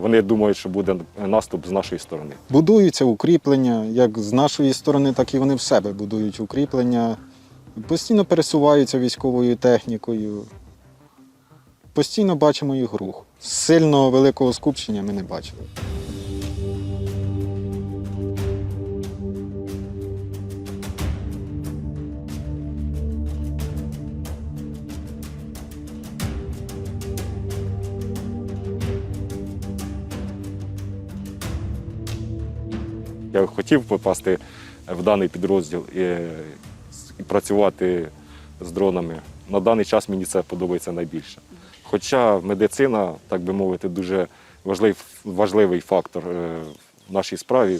Вони думають, що буде наступ з нашої сторони. Будуються укріплення, як з нашої сторони, так і вони в себе будують укріплення. Постійно пересуваються військовою технікою. Постійно бачимо їх рух. Сильного великого скупчення ми не бачили. Я хотів попасти в даний підрозділ і, і працювати з дронами. На даний час мені це подобається найбільше. Хоча медицина, так би мовити, дуже важливий, важливий фактор е, в нашій справі.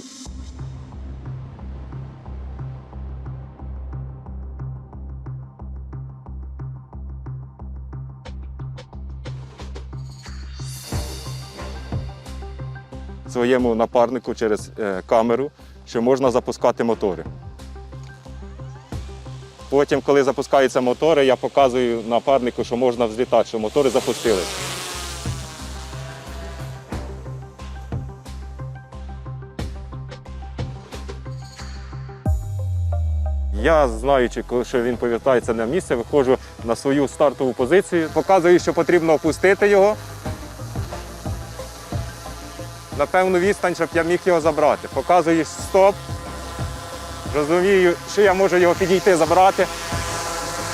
Своєму напарнику через е, камеру, що можна запускати мотори. Потім, коли запускаються мотори, я показую напарнику, що можна взлітати, що мотори запустили. Я, знаючи, що він повертається на місце, виходжу на свою стартову позицію, показую, що потрібно опустити його на певну відстань, щоб я міг його забрати. Показую стоп. Розумію, що я можу його підійти забрати.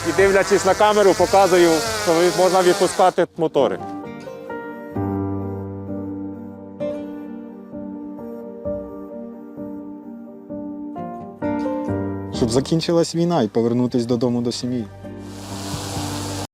І дивлячись на камеру, показую, що можна відпускати мотори. Щоб закінчилась війна і повернутися додому до сім'ї.